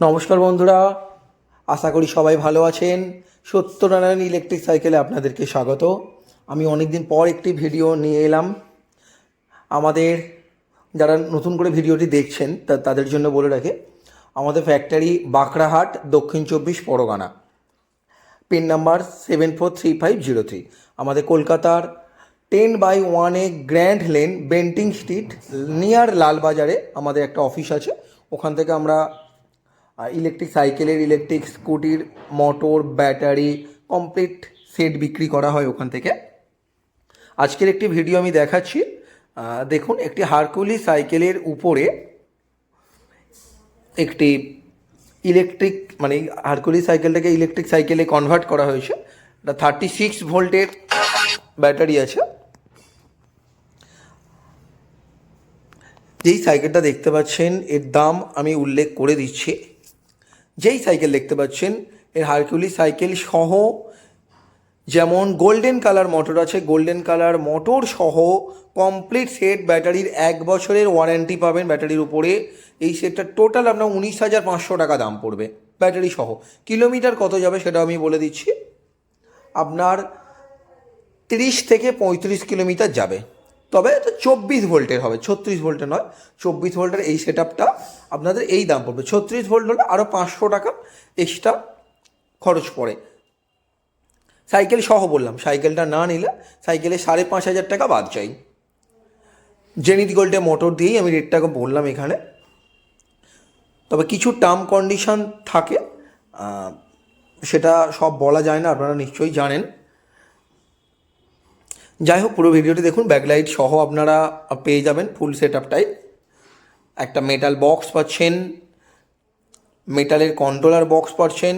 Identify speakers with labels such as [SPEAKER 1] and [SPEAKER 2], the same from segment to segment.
[SPEAKER 1] নমস্কার বন্ধুরা, আশা করি সবাই ভালো আছেন। সত্যনারায়ণ ইলেকট্রিক সাইকেলে আপনাদেরকে স্বাগত। আমি অনেক দিন পর একটি ভিডিও নিয়ে এলাম। আমাদের যারা নতুন করে ভিডিওটি দেখছেন তাদের জন্য বলে রাখে, আমাদের ফ্যাক্টরি বাঁকড়াহাট, দক্ষিণ চব্বিশ, Pargana. Pin number seven four three five zero three. আমাদের কলকাতার টেন বাই ওয়ানে grand lane, Bentinck street, near লালবাজারে আমাদের একটা অফিস আছে। ওখান থেকে আমরা ইলেকট্রিক সাইকেলের ইলেকট্রিক স্কুটির মোটর ব্যাটারি কমপ্লিট সেট বিক্রি করা হয় ওখান থেকে। আজকের একটি ভিডিও আমি দেখাচ্ছি। দেখুন, একটি হারকুলি সাইকেলের উপরে একটি ইলেকট্রিক মানে হারকুলি সাইকেলটাকে ইলেকট্রিক সাইকেলে কনভার্ট করা হয়েছে। এটা থার্টি সিক্স ভোল্টের ব্যাটারি আছে। যেই সাইকেলটা দেখতে পাচ্ছেন, এর দাম আমি উল্লেখ করে দিচ্ছি। যেই সাইকেল দেখতে পাচ্ছেন, এর হারকিউলি সাইকেল সহ যেমন গোল্ডেন কালার মোটর আছে গোল্ডেন কালার মোটর সহ কমপ্লিট সেট ব্যাটারির এক বছরের ওয়ারেন্টি পাবেন ব্যাটারির উপরে। এই সেটটা টোটাল আপনার উনিশ হাজার পাঁচশো টাকা দাম পড়বে ব্যাটারি সহ। কিলোমিটার কত যাবে সেটা আমি বলে দিচ্ছি। আপনার তিরিশ থেকে পঁয়ত্রিশ কিলোমিটার যাবে। তবে এটা চব্বিশ ভোল্টের হবে, ছত্রিশ ভোল্টের নয়, চব্বিশ ভোল্টের এই সেট আপটা আপনাদের এই দাম পড়বে। ছত্রিশ ভোল্ট হলে আরও পাঁচশো টাকা এক্সট্রা খরচ পড়ে। সাইকেল সহ বললাম, সাইকেলটা না নিলে সাইকেলে সাড়ে পাঁচ হাজার টাকা বাদ চাই জেনিত গোল্ডে মোটর দিয়েই আমি রেটটাকে বললাম এখানে। তবে কিছু টার্ম কন্ডিশন থাকে সেটা সব বলা যায় না, আপনারা নিশ্চয়ই জানেন। যাই হোক পুরো ভিডিওটি দেখুন। ব্যাকলাইট সহ আপনারা পেয়ে যাবেন ফুল সেট আপটাই একটা মেটাল বক্স পাচ্ছেন মেটালের কন্ট্রোলার বক্স পাচ্ছেন।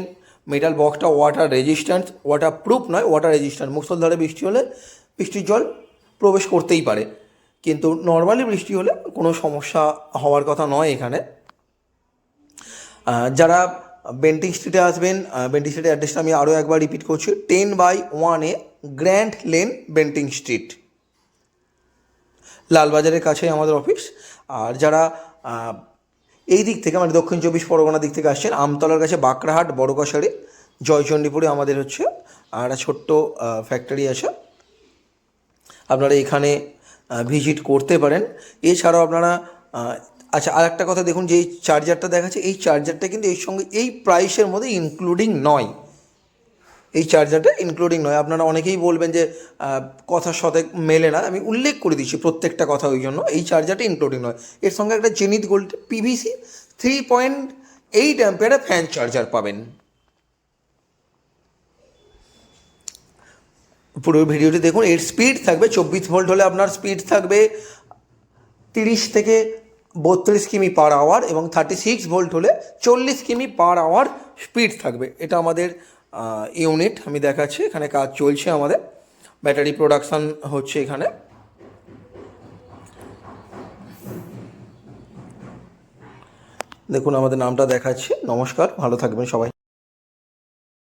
[SPEAKER 1] মেটাল বক্সটা ওয়াটার রেজিস্ট্যান্স ওয়াটার প্রুফ নয় ওয়াটার রেজিস্ট্যান্ট মুসলধারে বৃষ্টি হলে বৃষ্টির জল প্রবেশ করতেই পারে। কিন্তু নর্মালি বৃষ্টি হলে কোনো সমস্যা হওয়ার কথা নয় এখানে। যারা বেন্টিং স্ট্রিটে আসবেন বেন্টিং স্ট্রিটের অ্যাড্রেসটা আমি আরও একবার রিপিট করছি টেন বাই ওয়ানে গ্র্যান্ড লেন বেন্টিং স্ট্রিট লালবাজারের কাছেই আমাদের অফিস আর যারা এই দিক থেকে মানে দক্ষিণ চব্বিশ পরগনা দিক থেকে আসছেন, আমতলার কাছে বাঁকড়াহাট বড়কাছারি জয়চণ্ডীপুরে আমাদের হচ্ছে। আর একটা ছোট্ট ফ্যাক্টরি আছে। আপনারা এখানে ভিজিট করতে পারেন। এছাড়াও আপনারা আচ্ছা আর একটা কথা দেখুন যে এই চার্জারটা দেখাচ্ছে, এই চার্জারটা কিন্তু এর সঙ্গে এই প্রাইসের মধ্যে ইনক্লুডিং নয়। এই চার্জারটা ইনক্লুডিং নয়। আপনারা অনেকেই বলবেন যে কথার সাথে মেলে না। আমি উল্লেখ করে দিচ্ছি প্রত্যেকটা কথা ওই জন্য। এই চার্জারটা ইনক্লুডিং নয়। এর সঙ্গে একটা Zenith gold PVC three point eight অ্যাম্পিয়ারের ফ্যান চার্জার পাবেন। পুরো ভিডিওটি দেখুন। এর স্পিড থাকবে চব্বিশ ভোল্ট হলে আপনার স্পিড থাকবে তিরিশ থেকে বত্রিশ কিমি পার আওয়ার এবং থার্টি সিক্স ভোল্ট হলে চল্লিশ কিমি পার আওয়ার স্পিড থাকবে। এটা আমাদের ইউনিট আমি দেখাচ্ছি, এখানে কাজ চলছে আমাদের। ব্যাটারি প্রোডাকশান হচ্ছে এখানে। দেখুন, আমাদের নামটা দেখাচ্ছি। নমস্কার, ভালো থাকবেন সবাই।